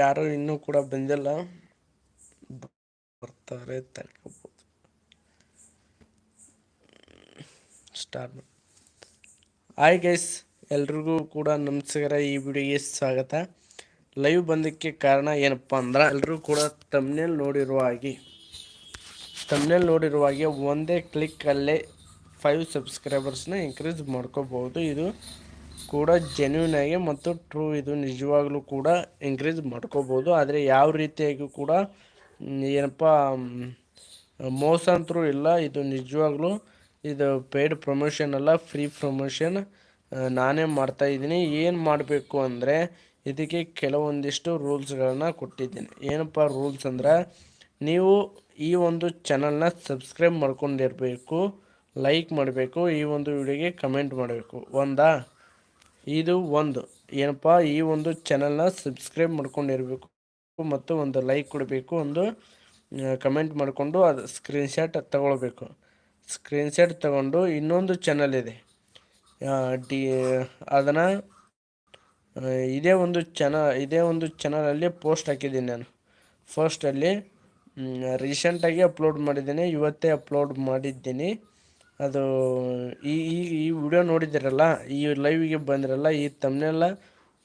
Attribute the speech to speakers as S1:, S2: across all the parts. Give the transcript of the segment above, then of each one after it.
S1: ಯಾರು ಇನ್ನೂ ಕೂಡ ಬಂದಿಲ್ಲ ಬರ್ತಾರೆ ತಡ್ಕೋಬೋದು. ಸ್ಟಾರ್ಟ್ ಹಾಯ್ ಗೈಸ್ ಎಲ್ರಿಗೂ ಕೂಡ ನಮಸ್ಕಾರ. ಈ ವಿಡಿಯೋಗೆ ಸ್ವಾಗತ. ಲೈವ್ ಬಂದಕ್ಕೆ ಕಾರಣ ಏನಪ್ಪ ಅಂದ್ರೆ ಎಲ್ಲರೂ ಕೂಡ ತಮ್ನೇಲ್ ನೋಡಿರುವ ಹಾಗೆ ತಮ್ನೇಲ್ ನೋಡಿರುವ ಹಾಗೆ ಒಂದೇ ಕ್ಲಿಕ್ಕಲ್ಲೇ ಫೈವ್ ಸಬ್ಸ್ಕ್ರೈಬರ್ಸ್ನ ಇನ್ಕ್ರೀಸ್ ಮಾಡ್ಕೋಬಹುದು ಇದು ಕೂಡ ಜೆನ್ಯೂನ್ ಆಗಿ ಮತ್ತು ಟ್ರೂ ಇದು ನಿಜವಾಗ್ಲೂ ಕೂಡ ಇನ್ಕ್ರೀಸ್ ಮಾಡ್ಕೋಬೋದು. ಆದರೆ ಯಾವ ರೀತಿಯಾಗಿ ಕೂಡ ಏನಪ್ಪ ಮೋಸ ಅಂತರೂ ಇಲ್ಲ. ಇದು ನಿಜವಾಗ್ಲೂ ಇದು ಪೇಯ್ಡ್ ಪ್ರಮೋಷನ್ ಅಲ್ಲ ಫ್ರೀ ಪ್ರಮೋಷನ್ ನಾನೇ ಮಾಡ್ತಾ ಇದ್ದೀನಿ. ಏನು ಮಾಡಬೇಕು ಅಂದರೆ ಇದಕ್ಕೆ ಕೆಲವೊಂದಿಷ್ಟು ರೂಲ್ಸ್ಗಳನ್ನ ಕೊಟ್ಟಿದ್ದೀನಿ. ಏನಪ್ಪ ರೂಲ್ಸ್ ಅಂದರೆ ನೀವು ಈ ಒಂದು ಚಾನಲ್ನ ಸಬ್ಸ್ಕ್ರೈಬ್ ಮಾಡ್ಕೊಂಡಿರಬೇಕು ಲೈಕ್ ಮಾಡಬೇಕು, ಈ ಒಂದು ವಿಡಿಯೋಗೆ ಕಮೆಂಟ್ ಮಾಡಬೇಕು. ಒಂದಾ? ಇದು ಒಂದು. ಏನಪ್ಪ, ಈ ಒಂದು ಚಾನಲ್ನ ಸಬ್ಸ್ಕ್ರೈಬ್ ಮಾಡ್ಕೊಂಡಿರಬೇಕು ಮತ್ತು ಒಂದು ಲೈಕ್ ಕೊಡಬೇಕು, ಒಂದು ಕಮೆಂಟ್ ಮಾಡಿಕೊಂಡು ಅದು ಸ್ಕ್ರೀನ್ಶಾಟ್ ತಗೊಳ್ಬೇಕು. ಸ್ಕ್ರೀನ್ಶಾಟ್ ತಗೊಂಡು ಇನ್ನೊಂದು ಚಾನಲ್ ಇದೆ. ಡಿ, ಅದನ್ನು ಇದೇ ಒಂದು ಚಾನಲ್ ಇದೇ ಒಂದು ಚಾನಲಲ್ಲಿ ಪೋಸ್ಟ್ ಹಾಕಿದ್ದೀನಿ ನಾನು. ಫಸ್ಟಲ್ಲಿ ರೀಸೆಂಟಾಗಿ ಅಪ್ಲೋಡ್ ಮಾಡಿದ್ದೀನಿ, ಇವತ್ತೇ ಅಪ್ಲೋಡ್ ಮಾಡಿದ್ದೀನಿ. ಅದು ಈ ಈ ಈ ವಿಡಿಯೋ ನೋಡಿದ್ದೀರಲ್ಲ, ಈ ಲೈವಿಗೆ ಬಂದಿರಲ್ಲ, ಈ ತಮ್ಮನೆಲ್ಲ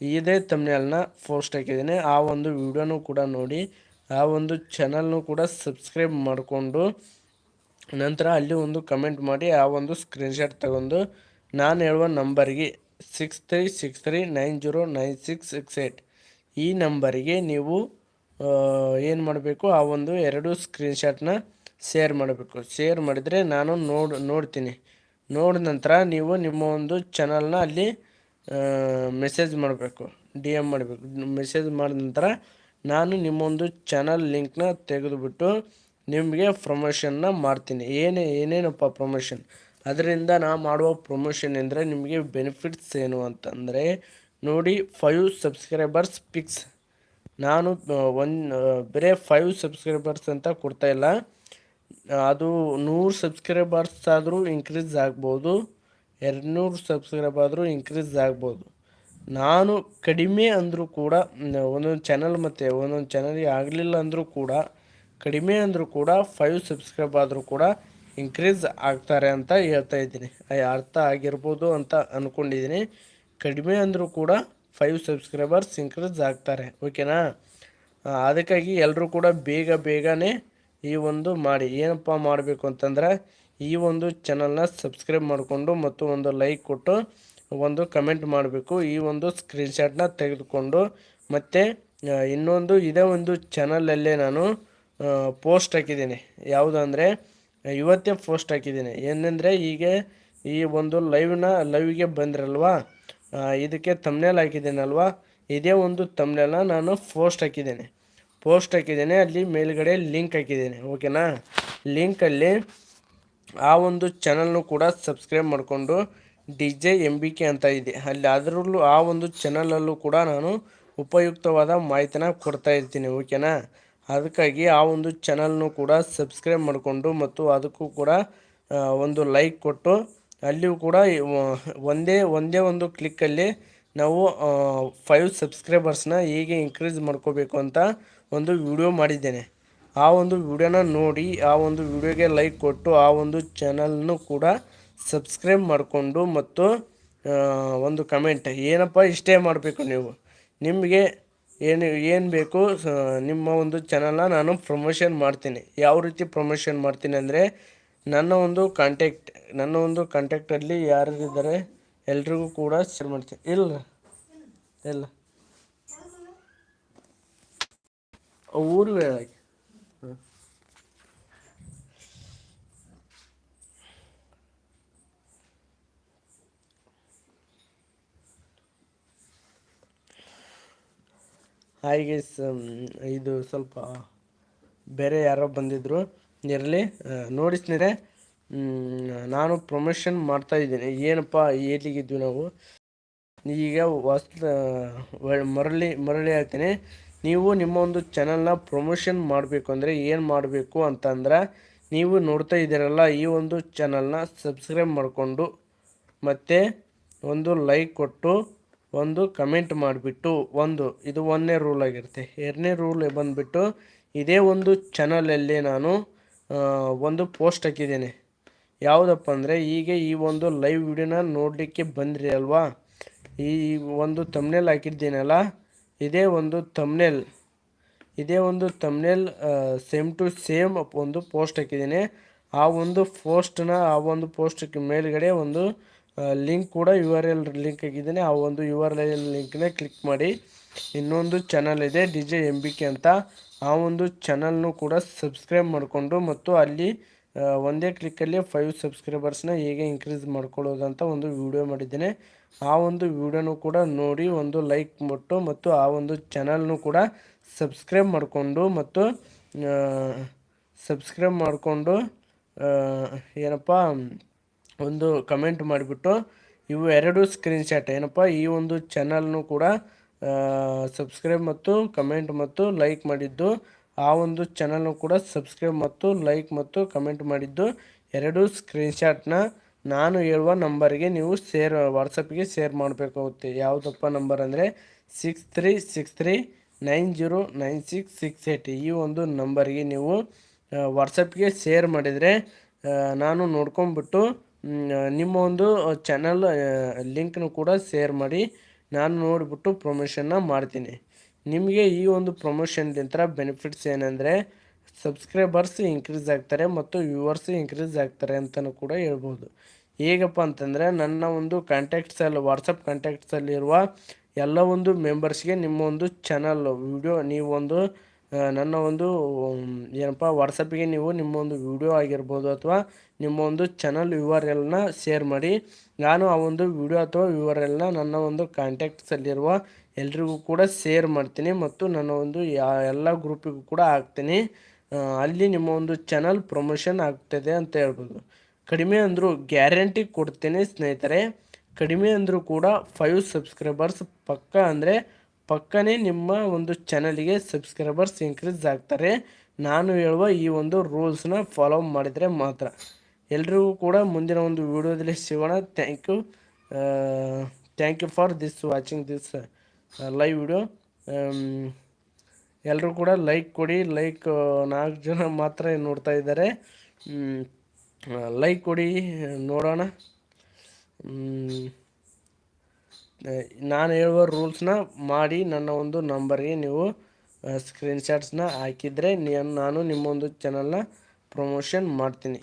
S1: ಇದೇ ತಮ್ನೆಲ್ನ ಪೋಸ್ಟ್ ಹಾಕಿದ್ದೀನಿ. ಆ ಒಂದು ವಿಡಿಯೋನೂ ಕೂಡ ನೋಡಿ, ಆ ಒಂದು ಚಾನಲ್ನು ಕೂಡ ಸಬ್ಸ್ಕ್ರೈಬ್ ಮಾಡಿಕೊಂಡು, ನಂತರ ಅಲ್ಲಿ ಒಂದು ಕಮೆಂಟ್ ಮಾಡಿ, ಆ ಒಂದು ಸ್ಕ್ರೀನ್ಶಾಟ್ ತಗೊಂಡು, ನಾನು ಹೇಳುವ ನಂಬರಿಗೆ six three six three nine zero nine six six eight ಈ ನಂಬರಿಗೆ ನೀವು ಏನು ಮಾಡಬೇಕು? ಆ ಒಂದು ಎರಡು ಸ್ಕ್ರೀನ್ಶಾಟ್ನ ಶೇರ್ ಮಾಡಬೇಕು. ಶೇರ್ ಮಾಡಿದರೆ ನಾನು ನೋಡು, ನೋಡ್ತೀನಿ. ನೋಡಿದ ನಂತರ ನೀವು ನಿಮ್ಮ ಒಂದು ಚಾನಲ್ನ ಅಲ್ಲಿ ಮೆಸೇಜ್ ಮಾಡಬೇಕು. ಡಿ ಎಂ ಮಾಡಬೇಕು. ಮೆಸೇಜ್ ಮಾಡಿದ ನಂತರ ನಾನು ನಿಮ್ಮೊಂದು ಚಾನಲ್ ಲಿಂಕ್ನ ತೆಗೆದುಬಿಟ್ಟು ನಿಮಗೆ ಪ್ರಮೋಷನ್ನ ಮಾಡ್ತೀನಿ. ಏನೇ, ಏನೇನಪ್ಪ ಪ್ರಮೋಷನ್ ಅದರಿಂದ ನಾ ಮಾಡುವ ಪ್ರಮೋಷನ್ ಎಂದರೆ ನಿಮಗೆ ಬೆನಿಫಿಟ್ಸ್ ಏನು ಅಂತಂದರೆ ನೋಡಿ ಫೈವ್ ಸಬ್ಸ್ಕ್ರೈಬರ್ಸ್ ಪಿಕ್ಸ್ ನಾನು ಒನ್ ಬರೀ ಫೈವ್ ಸಬ್ಸ್ಕ್ರೈಬರ್ಸ್ ಅಂತ ಕೊಡ್ತಾಯಿಲ್ಲ ಅದು ನೂರು ಸಬ್ಸ್ಕ್ರೈಬರ್ಸ್ ಆದರೂ ಇನ್ಕ್ರೀಸ್ ಆಗ್ಬೋದು. ಎರಡು ನೂರು ಸಬ್ಸ್ಕ್ರೈಬ್ ಆದರೂ ಇನ್ಕ್ರೀಸ್ ಆಗ್ಬೋದು. ನಾನು ಕಡಿಮೆ ಅಂದರೂ ಕೂಡ, ಒಂದೊಂದು ಚಾನಲ್ ಮತ್ತು ಒಂದೊಂದು ಚಾನಲ್ಗೆ ಆಗಲಿಲ್ಲ ಅಂದರೂ ಕೂಡ, ಕಡಿಮೆ ಅಂದರೂ ಕೂಡ ಫೈವ್ ಸಬ್ಸ್ಕ್ರೈಬ್ ಆದರೂ ಕೂಡ ಇನ್ಕ್ರೀಸ್ ಆಗ್ತಾರೆ ಅಂತ ಹೇಳ್ತಾ ಇದ್ದೀನಿ. ಅರ್ಥ ಆಗಿರ್ಬೋದು ಅಂತ ಅಂದ್ಕೊಂಡಿದ್ದೀನಿ ಕಡಿಮೆ ಅಂದರೂ ಕೂಡ ಫೈವ್ ಸಬ್ಸ್ಕ್ರೈಬರ್ಸ್ ಇನ್ಕ್ರೀಸ್ ಆಗ್ತಾರೆ. ಓಕೆನಾ ಅದಕ್ಕಾಗಿ ಎಲ್ಲರೂ ಕೂಡ ಬೇಗ ಬೇಗನೆ ಈ ಒಂದು ಮಾಡಿ ಏನಪ್ಪ ಮಾಡಬೇಕು ಅಂತಂದ್ರೆ ಈ ಒಂದು ಚಾನಲ್ನ ಸಬ್ಸ್ಕ್ರೈಬ್ ಮಾಡಿಕೊಂಡು ಮತ್ತು ಒಂದು ಲೈಕ್ ಕೊಟ್ಟು ಒಂದು ಕಮೆಂಟ್ ಮಾಡಬೇಕು. ಈ ಒಂದು ಸ್ಕ್ರೀನ್ಶಾಟ್ನ ತೆಗೆದುಕೊಂಡು ಮತ್ತು ಇನ್ನೊಂದು ಇದೇ ಒಂದು ಚಾನಲಲ್ಲೇ ನಾನು ಪೋಸ್ಟ್ ಹಾಕಿದ್ದೀನಿ. ಯಾವುದು ಅಂದರೆ ಇವತ್ತೇ ಪೋಸ್ಟ್ ಹಾಕಿದ್ದೀನಿ. ಏನಂದರೆ ಈಗ ಈ ಒಂದು ಲೈವ್ನ ಲೈವ್ಗೆ ಬಂದಿರಲ್ವಾ ಇದಕ್ಕೆ ತಮ್ನೇಲ್ ಹಾಕಿದ್ದೀನಲ್ವಾ, ಇದೇ ಒಂದು ತಮ್ನೆಲ್ನ ನಾನು ಪೋಸ್ಟ್ ಹಾಕಿದ್ದೇನೆ. ಪೋಸ್ಟ್ ಹಾಕಿದ್ದೇನೆ, ಅಲ್ಲಿ ಮೇಲ್ಗಡೆ ಲಿಂಕ್ ಹಾಕಿದ್ದೇನೆ, ಓಕೆನಾ? ಲಿಂಕಲ್ಲಿ ಆ ಒಂದು ಚಾನಲ್ನು ಕೂಡ ಸಬ್ಸ್ಕ್ರೈಬ್ ಮಾಡಿಕೊಂಡು D J M B K ಅಂತ ಇದೆ. ಅಲ್ಲಿ ಅದರಲ್ಲೂ ಆ ಒಂದು ಚಾನಲಲ್ಲೂ ಕೂಡ ನಾನು ಉಪಯುಕ್ತವಾದ ಮಾಹಿತಿನ ಕೊಡ್ತಾ ಇರ್ತೀನಿ, ಓಕೆನಾ? ಅದಕ್ಕಾಗಿ ಆ ಒಂದು ಚಾನಲ್ನು ಕೂಡ ಸಬ್ಸ್ಕ್ರೈಬ್ ಮಾಡಿಕೊಂಡು ಮತ್ತು ಅದಕ್ಕೂ ಕೂಡ ಒಂದು ಲೈಕ್ ಕೊಟ್ಟು ಅಲ್ಲಿಯೂ ಕೂಡ ಒಂದೇ ಒಂದೇ ಒಂದು ಕ್ಲಿಕ್ಕಲ್ಲಿ ನಾವು ಫೈವ್ ಸಬ್ಸ್ಕ್ರೈಬರ್ಸ್ನ ಹೇಗೆ ಇನ್ಕ್ರೀಸ್ ಮಾಡ್ಕೋಬೇಕು ಅಂತ ಒಂದು ವಿಡಿಯೋ ಮಾಡಿದ್ದೇನೆ. ಆ ಒಂದು ವಿಡಿಯೋನ ನೋಡಿ, ಆ ಒಂದು ವಿಡಿಯೋಗೆ ಲೈಕ್ ಕೊಟ್ಟು, ಆ ಒಂದು ಚಾನಲ್ನು ಕೂಡ ಸಬ್ಸ್ಕ್ರೈಬ್ ಮಾಡಿಕೊಂಡು ಮತ್ತು ಒಂದು ಕಮೆಂಟ್ ಏನಪ್ಪ ಇಷ್ಟೇ ಮಾಡಬೇಕು ನೀವು? ನಿಮಗೆ ಏನು ಏನು ಬೇಕು? ನಿಮ್ಮ ಒಂದು ಚಾನಲ್ನ ನಾನು ಪ್ರಮೋಷನ್ ಮಾಡ್ತೀನಿ. ಯಾವ ರೀತಿ ಪ್ರಮೋಷನ್ ಮಾಡ್ತೀನಿ ಅಂದರೆ, ನನ್ನ ಒಂದು ಕಾಂಟ್ಯಾಕ್ಟ್ ನನ್ನ ಒಂದು ಕಾಂಟ್ಯಾಕ್ಟಲ್ಲಿ ಯಾರಿದ್ದಾರೆ ಎಲ್ರಿಗೂ ಕೂಡ ಶೇರ್ ಮಾಡ್ತೀನಿ. ಇಲ್ಲ ಇಲ್ಲ ಊರು ಹೇಳಕ್ಕೆ ಹಾಗೆ. ಇದು ಸ್ವಲ್ಪ ಬೇರೆ ಯಾರೋ ಬಂದಿದ್ರು. ಇರಲಿ ನೋಡಿ ಸ್ನೇಹಿತರೆ. ನಾನು ಪ್ರಮೋಷನ್ ಮಾಡ್ತಾಯಿದ್ದೀನಿ ಏನಪ್ಪ ಎಲ್ಲಿಗಿದ್ವಿ ನಾವು. ಈಗ ಹೊಸ ಮರಳಿ ಮರಳಿ ಹೇಳ್ತೀನಿ. ನೀವು ನಿಮ್ಮ ಒಂದು ಚಾನಲ್ನ ಪ್ರಮೋಷನ್ ಮಾಡಬೇಕು ಅಂದರೆ ಏನು ಮಾಡಬೇಕು ಅಂತಂದ್ರೆ, ನೀವು ನೋಡ್ತಾ ಇದ್ದೀರಲ್ಲ, ಈ ಒಂದು ಚಾನಲ್ನ ಸಬ್ಸ್ಕ್ರೈಬ್ ಮಾಡಿಕೊಂಡು, ಮತ್ತು ಒಂದು ಲೈಕ್ ಕೊಟ್ಟು, ಒಂದು ಕಮೆಂಟ್ ಮಾಡಿಬಿಟ್ಟು, ಒಂದು, ಇದು ಒಂದನೇ ರೂಲ್ ಆಗಿರುತ್ತೆ. ಎರಡನೇ ರೂಲ್ ಬಂದುಬಿಟ್ಟು, ಇದೇ ಒಂದು ಚಾನಲಲ್ಲಿ ನಾನು ಒಂದು ಪೋಸ್ಟ್ ಹಾಕಿದ್ದೇನೆ. ಯಾವುದಪ್ಪ ಅಂದರೆ ಈಗ ಈ ಒಂದು ಲೈವ್ ವಿಡಿಯೋನ ನೋಡಲಿಕ್ಕೆ ಬಂದ್ರಿ ಅಲ್ವಾ? ಈ ಒಂದು ತಮ್ನೆಲ್ ಹಾಕಿದ್ದೀನಲ್ಲ ಇದೇ ಒಂದು ತಮ್ನೆಲ್ ಇದೇ ಒಂದು ತಮ್ನೆಲ್ ಸೇಮ್ ಟು ಸೇಮ್ ಒಂದು ಪೋಸ್ಟ್ ಹಾಕಿದ್ದೀನಿ. ಆ ಒಂದು ಪೋಸ್ಟ್ನ ಆ ಒಂದು ಪೋಸ್ಟ್ಗೆ ಮೇಲ್ಗಡೆ ಒಂದು ಲಿಂಕ್ ಕೂಡ ಯು ಆರ್ ಎಲ್ ಲಿಂಕ್ ಹಾಕಿದ್ದೀನಿ. ಆ ಒಂದು ಯು ಆರ್ ಎಲ್ ಲಿಂಕ್ನ ಕ್ಲಿಕ್ ಮಾಡಿ ಇನ್ನೊಂದು ಚಾನಲ್ ಇದೆ D J M B K ಅಂತ. ಆ ಒಂದು ಚಾನಲ್ನು ಕೂಡ ಸಬ್ಸ್ಕ್ರೈಬ್ ಮಾಡಿಕೊಂಡು ಮತ್ತು ಅಲ್ಲಿ ಒಂದೇ ಕ್ಲಿಕ್ಕಲ್ಲಿ ಫೈವ್ ಸಬ್ಸ್ಕ್ರೈಬರ್ಸ್ನ ಹೇಗೆ ಇನ್ಕ್ರೀಸ್ ಮಾಡ್ಕೊಳ್ಳೋದಂತ ಒಂದು ವಿಡಿಯೋ ಮಾಡಿದ್ದೇನೆ. ಆ ಒಂದು ವಿಡಿಯೋನೂ ಕೂಡ ನೋಡಿ ಒಂದು ಲೈಕ್ ಕೊಟ್ಟು ಮತ್ತು ಆ ಒಂದು ಚಾನಲ್ನು ಕೂಡ ಸಬ್ಸ್ಕ್ರೈಬ್ ಮಾಡಿಕೊಂಡು ಮತ್ತು ಸಬ್ಸ್ಕ್ರೈಬ್ ಮಾಡಿಕೊಂಡು ಏನಪ್ಪ, ಒಂದು ಕಮೆಂಟ್ ಮಾಡಿಬಿಟ್ಟು ಇವು ಎರಡು ಸ್ಕ್ರೀನ್ಶಾಟ್ ಏನಪ್ಪ, ಈ ಒಂದು ಚಾನಲ್ನು ಕೂಡ ಸಬ್ಸ್ಕ್ರೈಬ್ ಮತ್ತು ಕಮೆಂಟ್ ಮತ್ತು ಲೈಕ್ ಮಾಡಿದ್ದು. ಆ ಒಂದು ಚಾನಲ್ನು ಕೂಡ ಸಬ್ಸ್ಕ್ರೈಬ್ ಮತ್ತು ಲೈಕ್ ಮತ್ತು ಕಮೆಂಟ್ ಮಾಡಿದ್ದು ಎರಡು ಸ್ಕ್ರೀನ್ಶಾಟ್ನ ನಾನು ಹೇಳುವ ನಂಬರಿಗೆ ನೀವು ಶೇರ್ ವಾಟ್ಸಪ್ಗೆ ಶೇರ್ ಮಾಡಬೇಕಾಗುತ್ತೆ. ಯಾವುದಪ್ಪ ನಂಬರ್ ಅಂದರೆ six three six three nine zero nine six six eight ಈ ಒಂದು ನಂಬರಿಗೆ ನೀವು ವಾಟ್ಸಪ್ಗೆ ಶೇರ್ ಮಾಡಿದರೆ ನಾನು ನೋಡ್ಕೊಂಬಿಟ್ಟು ನಿಮ್ಮ ಒಂದು ಚಾನಲ್ ಲಿಂಕ್ನು ಕೂಡ ಶೇರ್ ಮಾಡಿ ನಾನು ನೋಡಿಬಿಟ್ಟು ಪ್ರೊಮೋಷನ್ನ ಮಾಡ್ತೀನಿ. ನಿಮಗೆ ಈ ಒಂದು ಪ್ರಮೋಷನ್ಲಿಂತ ಬೆನಿಫಿಟ್ಸ್ ಏನಂದರೆ ಸಬ್ಸ್ಕ್ರೈಬರ್ಸ್ ಇನ್ಕ್ರೀಸ್ ಆಗ್ತಾರೆ ಮತ್ತು ವ್ಯೂವರ್ಸ್ ಇನ್ಕ್ರೀಸ್ ಆಗ್ತಾರೆ ಅಂತಲೂ ಕೂಡ ಹೇಳ್ಬೋದು. ಹೇಗಪ್ಪ ಅಂತಂದರೆ ನನ್ನ ಒಂದು ಕಾಂಟ್ಯಾಕ್ಟ್ಸಲ್ಲಿ ವಾಟ್ಸಪ್ ಕಾಂಟ್ಯಾಕ್ಟ್ಸಲ್ಲಿರುವ ಎಲ್ಲ ಒಂದು ಮೆಂಬರ್ಸ್ಗೆ ನಿಮ್ಮ ಒಂದು ಚಾನಲ್ ವಿಡಿಯೋ ನೀವೊಂದು ನನ್ನ ಒಂದು ಏನಪ್ಪ ವಾಟ್ಸಪ್ಪಿಗೆ ನೀವು ನಿಮ್ಮ ಒಂದು ವಿಡಿಯೋ ಆಗಿರ್ಬೋದು ಅಥವಾ ನಿಮ್ಮ ಒಂದು ಚಾನಲ್ ಎಲ್ನ ಶೇರ್ ಮಾಡಿ, ನಾನು ಆ ಒಂದು ವಿಡಿಯೋ ಅಥವಾ ಎಲ್ನ ನನ್ನ ಒಂದು ಕಾಂಟ್ಯಾಕ್ಟ್ಸಲ್ಲಿರುವ ಎಲ್ರಿಗೂ ಕೂಡ ಶೇರ್ ಮಾಡ್ತೀನಿ ಮತ್ತು ನನ್ನ ಒಂದು ಎಲ್ಲ ಗ್ರೂಪಿಗೂ ಕೂಡ ಹಾಕ್ತೀನಿ. ಅಲ್ಲಿ ನಿಮ್ಮ ಒಂದು ಚಾನಲ್ ಪ್ರಮೋಷನ್ ಆಗ್ತದೆ ಅಂತ ಹೇಳ್ಬೋದು. ಕಡಿಮೆ ಅಂದರೂ ಗ್ಯಾರಂಟಿ ಕೊಡ್ತೀನಿ ಸ್ನೇಹಿತರೆ. ಕಡಿಮೆ ಅಂದರೂ ಕೂಡ ಫೈವ್ ಸಬ್ಸ್ಕ್ರೈಬರ್ಸ್ ಪಕ್ಕ ಅಂದರೆ ಪಕ್ಕನೇ ನಿಮ್ಮ ಒಂದು ಚಾನಲಿಗೆ ಸಬ್ಸ್ಕ್ರೈಬರ್ಸ್ ಇನ್ಕ್ರೀಸ್ ಆಗ್ತಾರೆ. ನಾನು ಹೇಳುವ ಈ ಒಂದು ರೂಲ್ಸ್ನ ಫಾಲೋ ಮಾಡಿದರೆ ಮಾತ್ರ. ಎಲ್ರಿಗೂ ಕೂಡ ಮುಂದಿನ ಒಂದು ವಿಡಿಯೋದಲ್ಲಿ ಸಿಗೋಣ. Thank you thank you for this watching this live video ಎಲ್ಲರೂ ಕೂಡ ಲೈಕ್ ಕೊಡಿ. ಲೈಕ್ ನಾಲ್ಕು ಜನ ಮಾತ್ರ ನೋಡ್ತಾ ಇದ್ದಾರೆ. ಲೈಕ್ ಕೊಡಿ. ನೋಡೋಣ. ನಾನು ಹೇಳುವ ರೂಲ್ಸ್ನ ಮಾಡಿ ನನ್ನ ಒಂದು ನಂಬರ್ಗೆ ನೀವು ಸ್ಕ್ರೀನ್ಶಾಟ್ಸ್ನ ಹಾಕಿದರೆ ನಾನು ನಿಮ್ಮೊಂದು ಚಾನಲ್ನ ಪ್ರಮೋಷನ್ ಮಾಡ್ತೀನಿ.